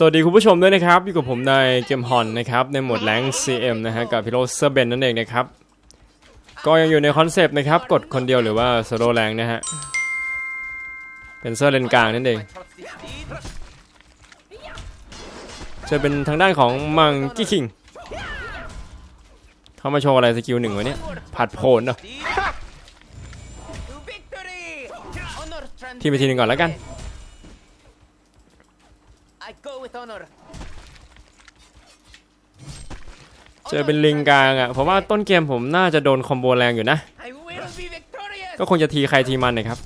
สวัสดีคุณผู้ชมด้วยนะครับ อยู่กับผมในเกมฮอนนะครับ ในโหมดแรง CM นะฮะกับพิโรเซอร์เบนนั่นเองนะครับ ก็ยังอยู่ในคอนเซปต์นะครับ กดคนเดียวหรือว่าโซโลแรงนะฮะ เป็นเซอร์เลนกลางนั่นเอง จะเป็นทางด้านของมังกี้คิง เขามาโชว์อะไรสกิลหนึ่งวะเนี่ยผัดโผนเนาะทีมไปทีหนึ่งก่อนแล้วกัน I go with honor. เจอเป็นลิงกลางอะผมว่าต้นเกมผมน่าจะโดนคอมโบแรงอยู่นะ I will be victorious. ก็คงจะทีใครทีมันนะครับ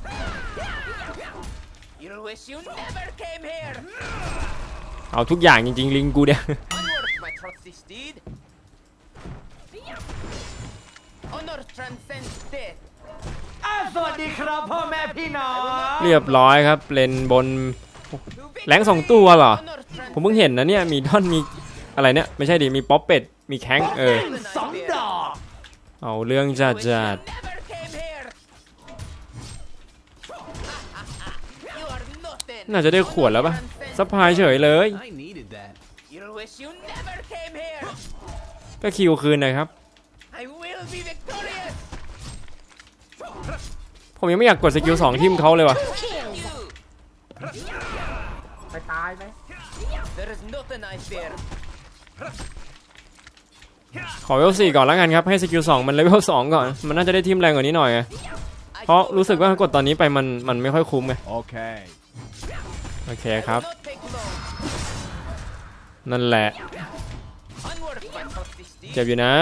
You'll wish you never came here. เอาทุกอย่างจริง ๆ ลิงกูเนี่ย Onward, my trusty steed. Honor transcends death. สวัสดีครับพ่อแม่พี่น้อง เรียบร้อยครับเลนบน To แรงสองตัวเหรอ Honor ผมเพิ่งเห็นนะเนี่ยมีท่อนมีอะไรเนี่ยไม่ใช่ดิมีป๊อปเป็ดมีแข้งเออเอาเรื่องจัดจัดน่าจะได้ขวดแล้วปะซัพพลายเฉยเลยก็คิวคืนนะครับ ผมยังไม่อยากกดสกิลสองทีมเขาเลยว่ะ ไปตายไหม There is nothing I fear. ขอเวลสี่ก่อนแล้วกันครับ ให้สกิลสองมันเลเวลสองก่อน มันน่าจะได้ทีมแรงกว่านี้หน่อยไง I เพราะ go รู้สึก with ว่า honor. กดตอนนี้ไปมันมันไม่ค่อยคุ้มไง Okay. โอเค I ครับ will not take long. นั่นแหละ Onward, my trusty steed. เจ็บอยู่นะ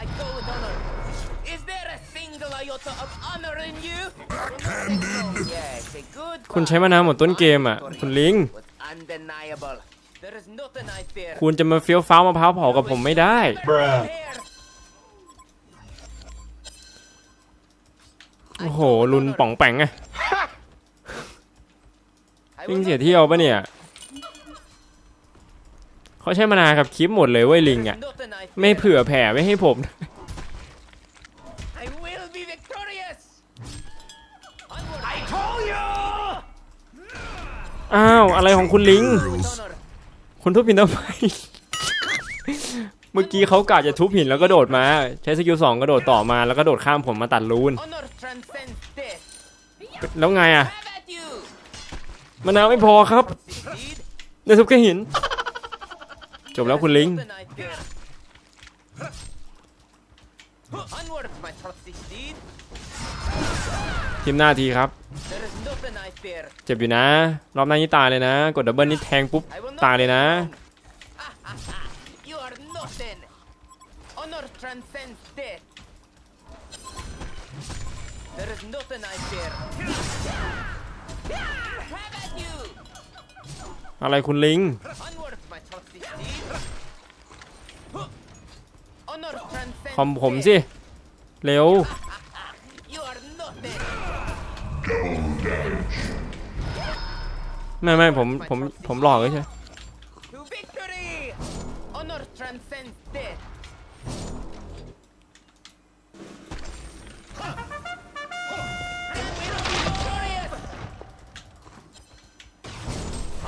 I go คุณใช้มานานหมดต้นเกมอะ คุณลิง was undeniable. There is nothing I fear. คุณจะมาเฟี้ยวฟ้าวมะพร้าวเผากับผมไม่ได้ Bruh. โอ้โห ลุนป่องแปงไงลิงเสียเที่ยวปะเนี่ยเขาใช้มานานกับคลิปหมดเลยเว้ยลิงอะ ไม่เผื่อแผ่ไม่ให้ผม อ้าว อะไรของคุณลิง with honor. คุณทุบหินทำไม เมื่อกี้เขากะจะทุบหินแล้วก็โดดมา ใช้สกิลสองกระโดดต่อมาแล้วก็โดดข้ามผมมาตัดรูน Honor transcends death. แล้วไงอะ Have at you. มะนาวไม่พอครับ Steed. ในทุบแค่หิน จบแล้วคุณลิง Nothing I fear. Onward, my trusty steed. ทีมหน้าทีครับ เจ็บอยู่นะ รอบหน้านี่ตายเลยนะ กดดับเบิลนี่แทงปุ๊บตายเลยนะอะไรคุณลิง คอมผมสิ เร็ว ไม่ไม่ผมผมผมหลอกใช่ To victory. Honor transcends death. I will be victorious.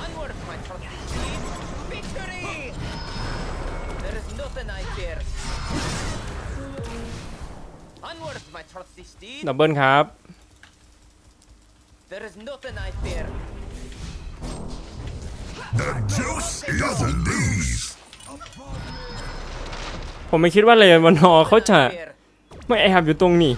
Onward, my trusty steed. To victory. There is nothing I fear. Onward, my trusty steed. ดับเบิลครับ There is nothing I fear. Juice doesn't lose. ผมไม่คิดว่าเลนวันนอเขาจะ I fear. ไม่แอบอยู่ตรงนี้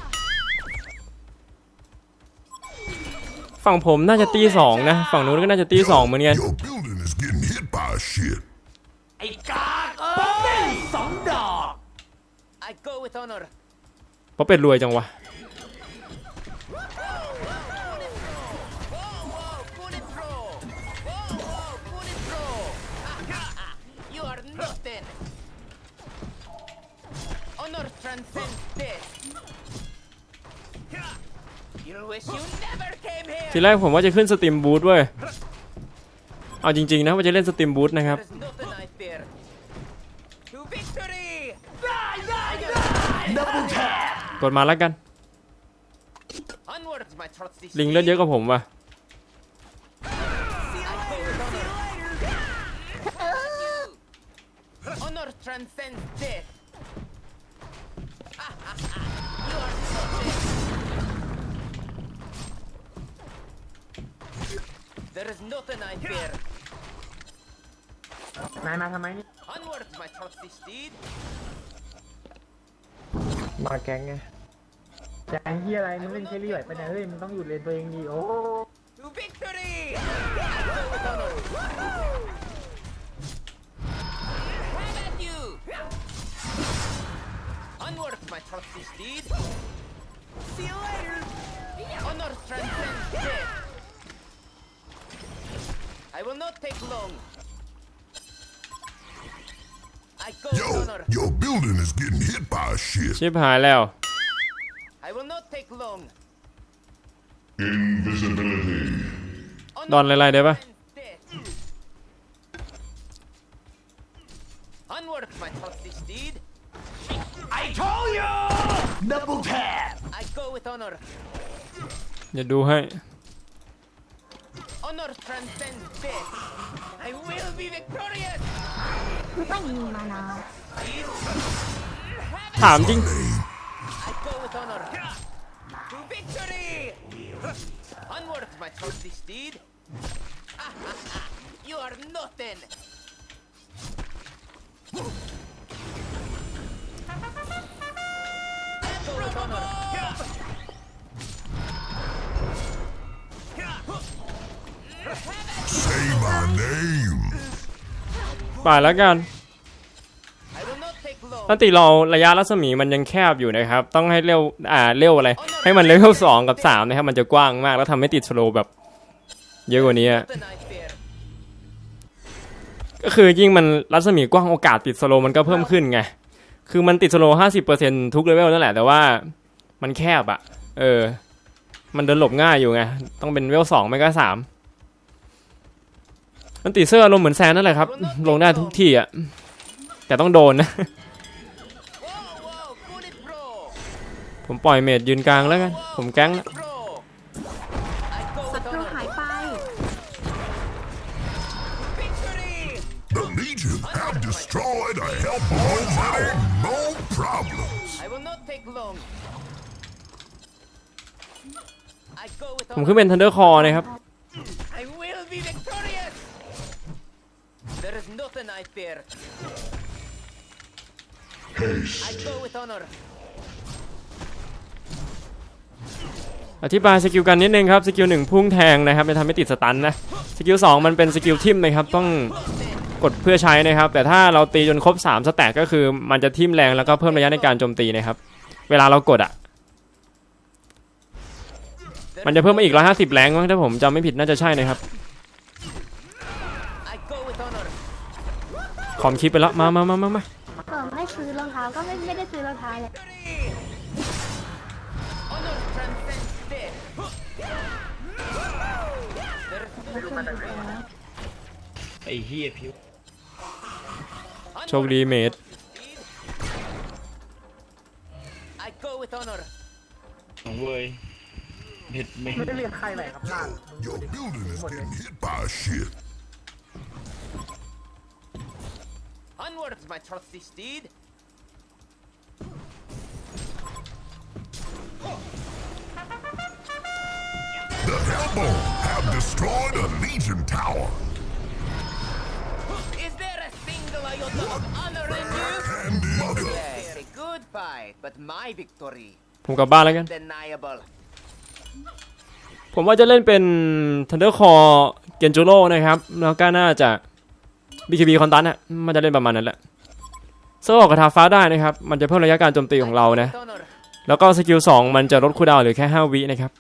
ฝั่งผมน่าจะตีสองนะ ฝั่งนู้นก็น่าจะตีสองเหมือนกัน Your building is getting hit by a shit. ไอ้กากเอ้ยสองดอก I go with honor. เพราะเป็ดรวยจังวะ ทีแรกผมว่าจะขึ้นสตรีมบูธเว้ย เอาจริงๆนะว่าจะเล่นสตรีมบูธนะครับ กดมาแล้วกัน ลิงเลือดเยอะกว่าผมว่ะ is nothing I fear. นายมาทำไมนี่ Onwards, my trusty steed. มาแก๊งไงแก๊งที่อะไรมึงเล่นแครี่ไหวปะเนี่ยเฮ้ยมึงต้องอยู่เลนตัวเองดีโอ้ To victory! I go with honor. Have at you! Onwards, my trusty steed. See you later. Honor transcends death. I will not take long. I go with Yo, honor. your building is getting hit by a shit. ชิบหายแล้ว I will not take long. Invisibility. Honor ดอนไล่ๆได้ปะ transcends death. Onwards, my trusty steed. I told you double tap I go with honor. อย่าดูให้ Honor transcends death. I will be victorious. ไม่มีมานา ถามจริง I go with honor. To victory. Onwards, my trusty steed. you are nothing. My name. ป่าแล้วกัน I will not take long. อันติเราระยะรัศมีมันยังแคบอยู่นะครับ ต้องให้เร็วอ่าเร็วอะไร ให้มันเลเวลสองกับสามนะครับ มันจะกว้างมากแล้วทำให้ติดสโลว์แบบเยอะกว่านี้อะ Nothing I fear. ก็คือยิ่งมันรัศมีกว้างโอกาสติดสโลว์มันก็เพิ่มขึ้นไง คือมันติดสโลว์ห้าสิบเปอร์เซ็นทุกเลเวลนั่นแหละ แต่ว่ามันแคบอะเออ มันเดินหลบง่ายอยู่ไง ต้องเป็นเลเวลสองไม่ก็สาม มันติดเสื้ออารมณ์เหมือนแซนนั่นแหละครับ ลงได้ทุกที่อะแต่ต้องโดนนะ Whoa, whoa, bullet bro. ผมปล่อยเมดยืนกลางแล้วกัน ผมแก๊งละ Bro. I go ศั with ตรู honor. หายไป Victory. The Legion have destroyed a Hellborn tower. No problems. I will not take long. I go with ผมขึ้นเป็นทันเดอร์คอนะครับ There is nothing I fear. Haste. I go with honor. อธิบายสกิลกันนิดนึงครับสกิลหนึ่งพุ่งแทงนะครับจะทำให้ติดสตันนะสกิลสองมันเป็นสกิลทิมนะครับต้องกดเพื่อใช้นะครับ แต่ถ้าเราตีจนครบ 3 สแต็กก็คือมันจะทิมแรงแล้วก็เพิ่มระยะในการโจมตีนะครับ เวลาเรากดอะ There มันจะเพิ่มมาอีก 150 แรงมั้งถ้าผมจำไม่ผิดน่าจะใช่นะครับ คอมคลิปไปแล้วมามามามามาเออให้ซื้อรองเท้าก็ไม่ไม่ได้ซื้อรองเท้าเลย Victory. Honor transcends death. There is แล้วคุณดูแล้วไอ้เฮียผิวโชคดีเมด I go with honor. เว้ยเห็ดไม่ไม่ได้เรียนใครไหนครับล่าง Your building is getting hit by a shit. Fight, but my victory. ผมกลับบ้านแล้วกัน Undeniable. ผมว่าจะเล่นเป็น Thunder Core เกนจูโร่นะครับ แล้วก็น่าจะ BKB คอนตันอะมันจะเล่นประมาณนั้นแหละเซิร์ฟออกกระทาฟ้าได้นะครับ มันจะเพิ่มระยะการโจมตีของเรานะ With honor. แล้วก็สกิล2มันจะลดคูลดาวน์เหลือแค่ 5 วินะครับ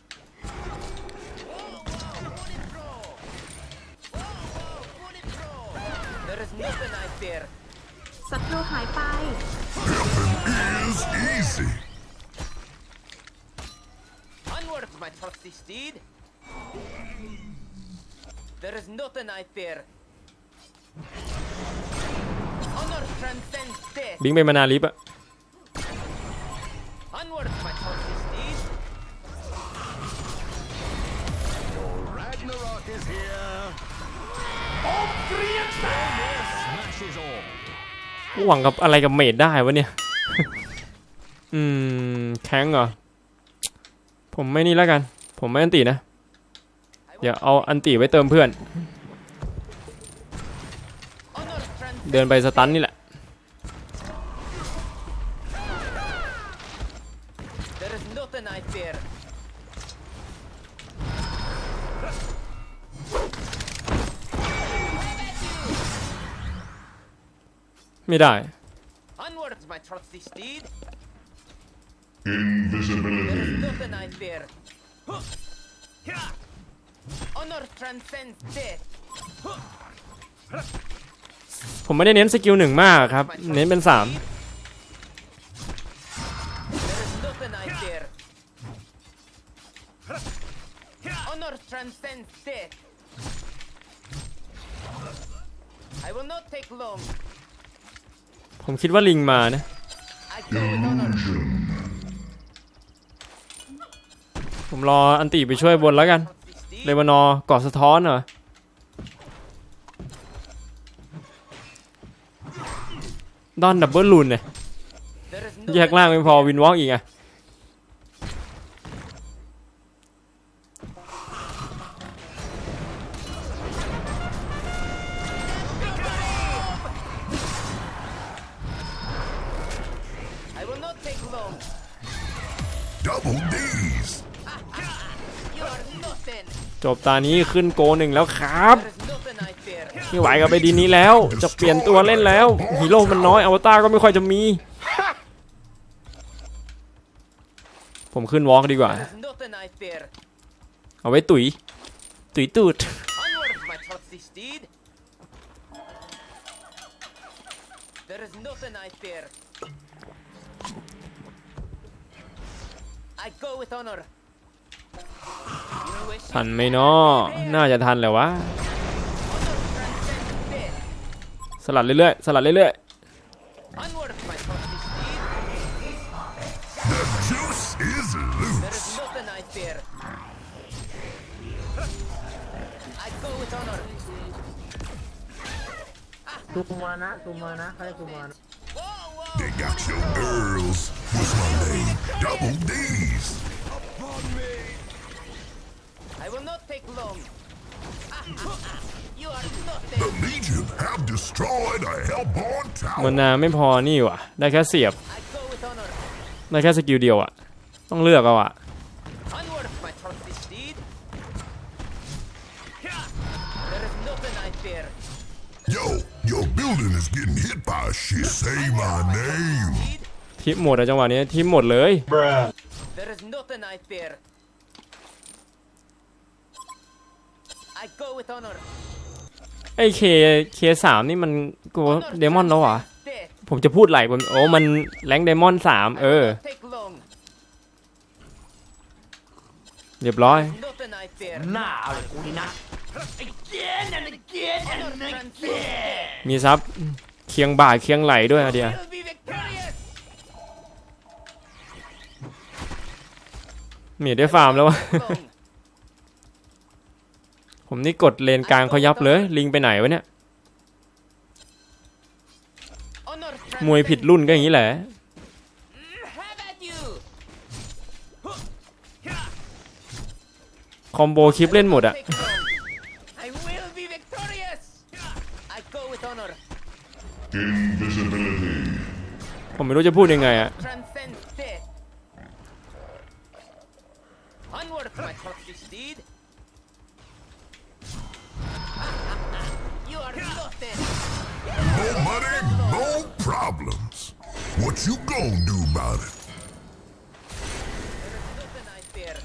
There is nothing I fear. ศัตรูหายไป Is easy. Onwards, my trusty steed. There is nothing I fear. ลิงไปมานาลิฟอะหวังกับอะไรกับเมดได้วะเนี่ย อืม แข้งเหรอ ผมไม่นี่แล้วกัน ผมไม่อันตีนะ เดี๋ยวเอาอันตีไว้เติมเพื่อน เดินไปสตันนี่แหละ There is nothing I fear. ไม่ได้ Onwards, my trusty steed. Invisibility. There is nothing I fear. Honor transcends death. ผมไม่ได้เน้นสกิลหนึ่งมากครับ เน้นเป็นสาม There is nothing I fear. Honor transcends death. I will not take long. ผมคิดว่าลิงมานะ I go with honor. ผมรออันตีไปช่วยบนแล้วกัน Trusty steed. เลวานอร์กอดสะท้อนเหรอ ดอนดับเบิลลูนเนี่ย There is แยก nothing ล่าง I ไม่พอ fear. วินวอล์กอีกอะ I will not take long. Double D's. You are nothing. จบตานี้ขึ้นโกหนึ่งแล้วครับ There is nothing I fear. ไม่ไหวกับไปดีนี้แล้ว จะเปลี่ยนตัวเล่นแล้ว ฮีโร่มันน้อยอวตารก็ไม่ค่อยจะมี ผมขึ้นวอล์กดีกว่า เอาไว้ตุ๋ย ตุ๋ยตูดทันไหมเนาะน่าจะทันแหละวะ สลัดเรื่อยๆ สลัดเรื่อย Onwards, my trusty steed. The juice is There loose. is nothing I fear. I go with honor. ซูมานะซูมานะใครซูมานะ Whoa, whoa. They got your girls. What's my name? Double D's. I will not take long. You are The nothing. Legion have destroyed a Hellborn ๆมัน tower. นาไม่พอนี่ว่ะ ได้แค่เสียบ I go with honor. ได้แค่สกิลเดียวอะต้องเลือกเอาอะ Onwards, my trusty steed. There is nothing I fear. Yo, your building is getting hit by a shit. Say my name. Steed, ทิปหมดอะจังหวะนี้ทิปหมดเลย there is nothing I fear. I go with honor. ไอ้เคเคสามนี่มันกู Honor เดมอนแล้ววะ transcends death. ผมจะพูดไหลผมโอ้มันแรงเดมอนสามเออ Take long. เรียบร้อย Nothing I fear. หน้าเอาเลยกูนี่นะ again and again Honor and transcends again death. มีซับเคียงบ่าเคียงไหลด้วยอะเดียว We'll be victorious. มีได้ฟาร์มแล้ววะ Long. ผมนี่กดเลนกลางเขายับเลย ลิงไปไหนวะเนี่ย Honor มวยผิด transcends รุ่นก็อย่างนี้แหละ Have at you. คอมโบคลิปเล่นหมดอะ Take long. I will be victorious. I go with honor. Invisibility. ผมไม่รู้จะพูดยังไงอะ problems. What you gonna do about it? Nothing I fear.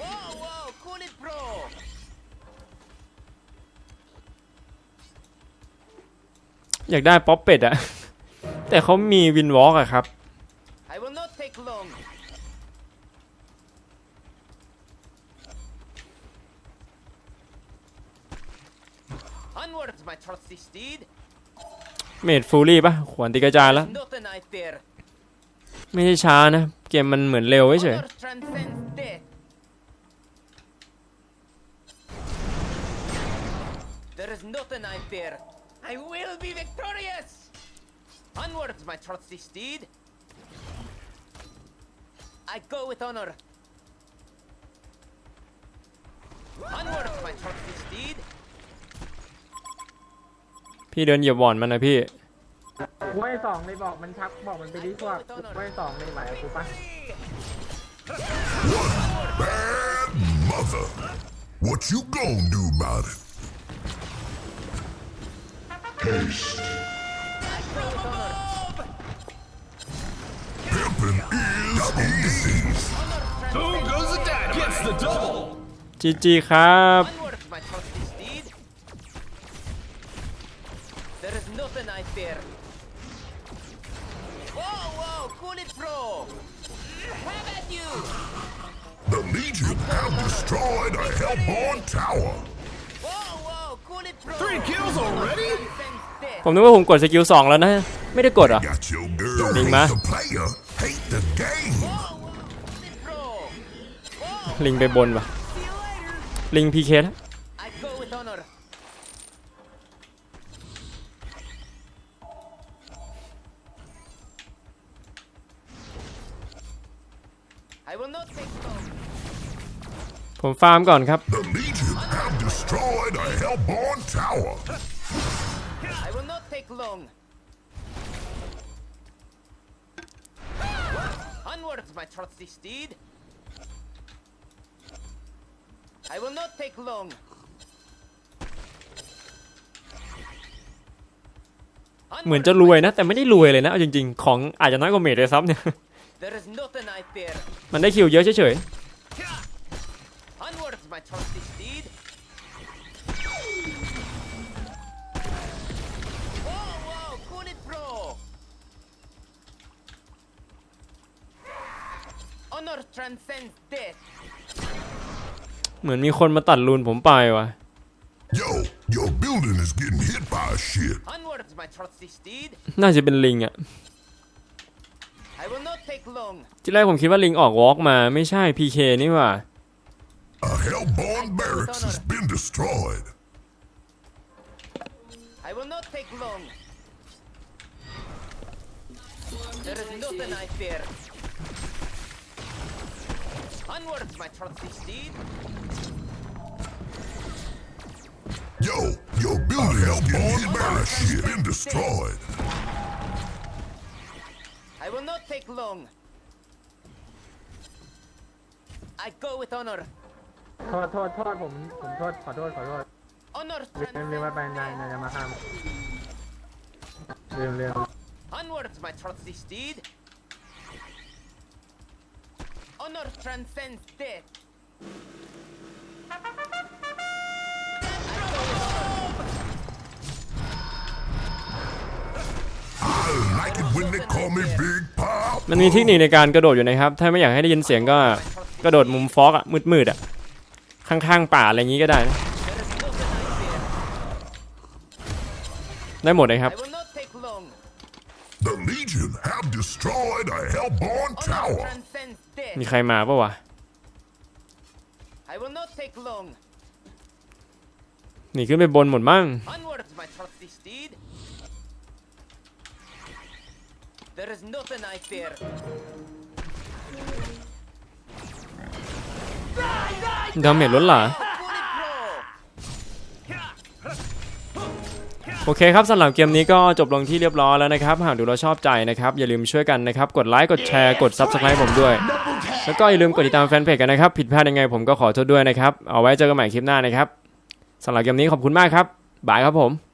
Whoa, whoa, cool it, bro. อยากได้ป๊อปเป็ดอะ แต่เขามีวินวอล์กอะครับ จฟูลี่ปะขวานตีกระจายแล้ว ไม่ใช่ช้านะ เกมมันเหมือนเร็วเฉยพี่เดินเหยียบหวอนมันนะพี่ กูให้สองเลยบอกมันชักบอกมันไปดิพวกกูให้สองเลยไหวกับกูปะ Bad mother. What you gonna do about it? Haste. Pimpin' is easy. Honor จีจีครับ have destroyed a Hellborn tower. Whoa, whoa, cool it, bro. Three kills already? ผมนึกว่าผมกดสกิลสองแล้วนะ ไม่ได้กดเหรอะ Got your girl Ding hate ma. the player, hate the game. bro. ลิงไปบนปะ See you later. ลิงพีเคแล้ว ผมฟาร์มก่อนครับ The Legion have destroyed a Hellborn tower. I will not take long. Onwards, my trusty steed. I will not take long. เหมือนจะรวยนะ แต่ไม่ได้รวยเลยนะเอาจริงๆ ของอาจจะน้อยกว่าเมดเลยซ้ำเนี่ย There is nothing I fear. มันได้คิวเยอะเฉย Onwards, my trusty steed. Whoa, whoa, cool it, bro. Honor transcends death. ๆเหมือนมีคนมาตัดรูนผมไปว่ะ Yo, your building is getting hit by a shit. Onwards, my trusty steed. น่าจะเป็นลิงอะ I will not take long. ที่แรกผมคิดว่าลิงออกวอล์กมาไม่ใช่พีเคนี่หว่า A Hellborn barracks has been destroyed. I will not take long. There is nothing I fear. Onwards, my trusty steed. Yo, your building is getting a shit. Been destroyed. I will not take long. I go with honor. โทษโทษโทษผมผมโทษขอโทษขอโทษ Honor ลืมลืม transcends ว่าไปนายนายจะมาข้ามลืมลืม Onwards, my trusty steed. Honor transcends death. I like it when they call me Big Pop. มันมีเทคนิคในการกระโดดอยู่นะครับ ถ้าไม่อยากให้ได้ยินเสียงก็กระโดดมุมฟอกอะมืดๆอะ ข้างๆป่าอะไรอย่างงี้ก็ได้นะ There is nothing I fear. ได้หมดเลยครับ I will not take long. The Legion have destroyed a Hellborn Honor tower. transcends death. มีใครมาปะวะ I will not take long. หนีขึ้นไปบนหมดมั่ง Onwards, my trusty steed. There is nothing I fear. ดาเมจล้นหลาโอเคครับสำหรับเกมนี้ก็จบลงที่เรียบร้อยแล้วนะครับ หากดูแล้วชอบใจนะครับ อย่าลืมช่วยกันนะครับ กดไลค์กดแชร์กด Subscribe ผมด้วย แล้วก็อย่าลืมกดติดตามแฟนเพจกันนะครับ ผิดพลาดยังไงผมก็ขอโทษด้วยนะครับ เอาไว้เจอกันใหม่คลิปหน้านะครับสำหรับเกมนี้ขอบคุณมากครับ บายครับผม